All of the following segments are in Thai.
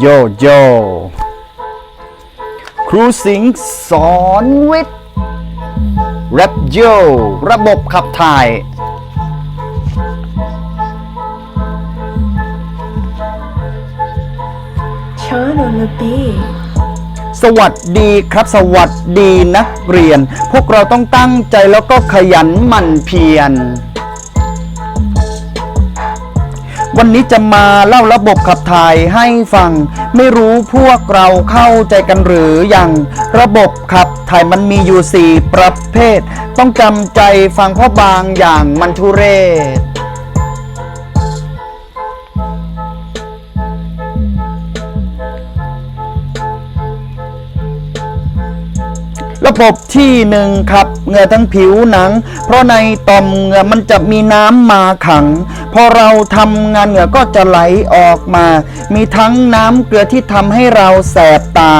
โยโยครูสิงห์สอนวิทย์แรปโยระบบขับถ่าย Sean on the beat. สวัสดีครับสวัสดีนักเรียน พวกเราต้องตั้งใจแล้วก็ขยันหมั่นเพียร วันนี้จะมาเล่าระบบขับถ่ายให้ฟัง ไม่รู้พวกเราเข้าใจกันหรือยังระบบขับถ่ายมันมีอยู่ 4 ประเภท ต้องจำใจฟังเพราะบางอย่างมันทุเรศ ระบบที่หนึ่งครับเหงื่อทั้งผิวหนัง เพราะในต่อมเหงื่อมันจะมีน้ำมาขัง พอเราทำงานเหงื่อก็จะไหลออกมา มีทั้งน้ำเกลือที่ทำให้เราแสบตา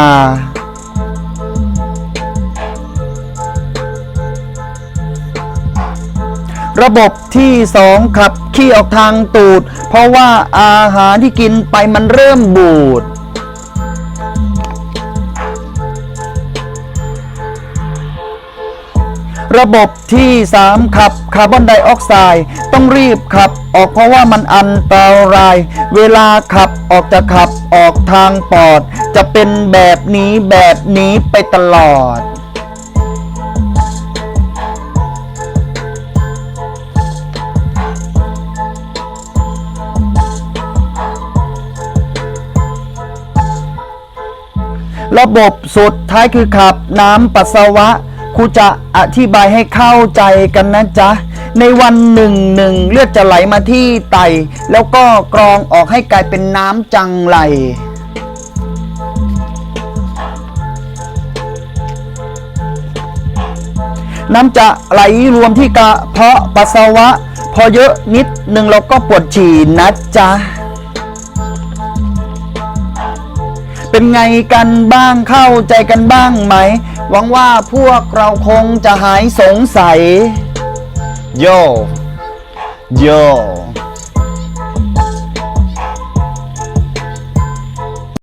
ระบบที่สองขับขี้ออกทางตูด เพราะว่าอาหารที่กินไปมันเริ่มบูด ระบบที่ 3 ขับคาร์บอนไดออกไซด์ต้องรีบขับออกเพราะว่ามันอันตราย เวลาขับออกจะขับออกทางปอด จะเป็นแบบนี้แบบนี้ไปตลอดระบบสุดท้ายคือขับน้ำปัสสาวะ ครูจะอธิบายให้เข้าใจกันนะจ๊ะ ในวันหนึ่งหนึ่งเลือดจะไหลมาที่ไต แล้วก็กรองออกให้กลายเป็นน้ำจังไหลน้ำจะไหลรวมที่กระเพาะปัสสาวะ พอเยอะนิดหนึ่งเราก็ปวดฉี่นะจ๊ะ เป็นไงกันบ้างเข้าใจกันบ้างไหม หวังว่าพวกเราคงจะหายสงสัย โย โย